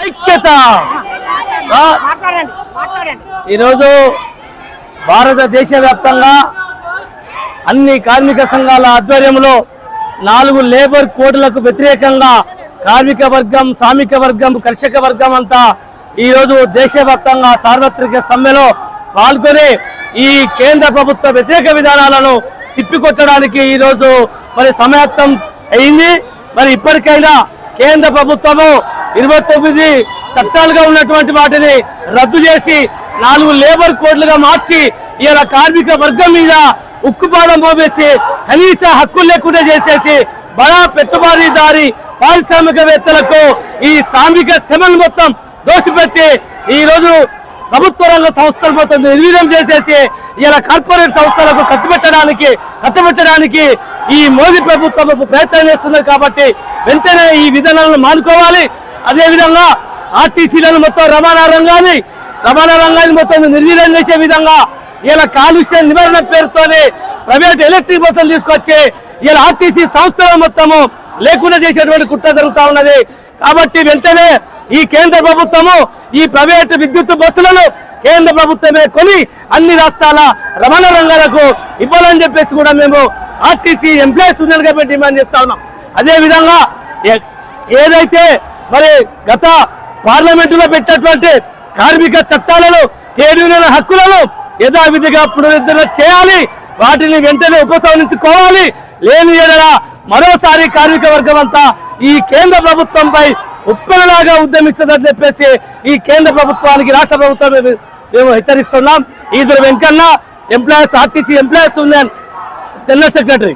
ఐక్యత! ఈరోజు భారతదేశ వ్యాప్తంగా అన్ని కార్మిక సంఘాల ఆధ్వర్యంలో నాలుగు లేబర్ కోడ్లకు వ్యతిరేకంగా కార్మిక వర్గం శ్రామిక వర్గం కర్షక వర్గం అంతా ఈరోజు దేశవ్యాప్తంగా సార్వత్రిక సమ్మెలో పాల్గొని ఈ కేంద్ర ప్రభుత్వ వ్యతిరేక విధానాలను తిప్పికొట్టడానికి ఈరోజు మరి సమాయత్తం అయింది. మరి ఇప్పటికైనా కేంద్ర ప్రభుత్వము ఇరవై తొమ్మిది చట్టాలుగా ఉన్నటువంటి వాటిని రద్దు చేసి నాలుగు లేబర్ కోడ్లుగా మార్చి ఇలా కార్మిక వర్గం మీద ఉక్కుపాదం మోపేసి కనీస హక్కులు లేకుండా చేసేసి బడా పెట్టుబడిదారి పారిశ్రామికవేత్తలకు ఈ శ్రామిక శ్రమను మొత్తం దోషపెట్టి ఈ రోజు ప్రభుత్వ రంగ సంస్థలు మొత్తం నిర్వీర్యం చేసేసి ఇలా కార్పొరేట్ సంస్థలకు కట్టుబెట్టడానికి కట్టుబెట్టడానికి ఈ మోదీ ప్రభుత్వం ప్రయత్నం చేస్తున్నది కాబట్టి వెంటనే ఈ విధానాలను మానుకోవాలి. అదేవిధంగా ఆర్టీసీలను మొత్తం రవాణా రంగాన్ని రవాణా రంగాన్ని మొత్తం నిర్వీర్యం చేసే విధంగా ఇలా కాలుష్య నివారణ పేరుతోనే ప్రైవేట్ ఎలక్ట్రిక్ బస్సులు తీసుకొచ్చి ఇలా ఆర్టీసీ సంస్థల మొత్తము లేకుండా చేసేటువంటి కుట్ర జరుగుతూ ఉన్నది. కాబట్టి వెంటనే ఈ కేంద్ర ప్రభుత్వము ఈ ప్రైవేట్ విద్యుత్ బస్సులను కేంద్ర ప్రభుత్వమే కొని అన్ని రాష్ట్రాల రవాణా రంగాలకు ఇవ్వాలని చెప్పేసి కూడా మేము ఆర్టీసీ ఎంప్లాయీస్ యూనియన్గా డిమాండ్ చేస్తా ఉన్నాం. అదే విధంగా ఏదైతే మరి గత పార్లమెంటులో పెట్టినటువంటి కార్మిక చట్టాలను ట్రేడ్ యూనియన్ హక్కులను యథావిధిగా పునరుద్ధరణ చేయాలి వాటిని వెంటనే ఉపసంహరించుకోవాలి. లేని ఏదైనా మరోసారి కార్మిక వర్గం అంతా ఈ కేంద్ర ప్రభుత్వంపై ఉప్పెనలాగా ఉద్యమిస్తుందని చెప్పేసి ఈ కేంద్ర ప్రభుత్వానికి రాష్ట్ర ప్రభుత్వం మేము- మేము హెచ్చరిస్తున్నాం. Eduru Venkanna employees RTC employees union त्यांना सेक्रेटरी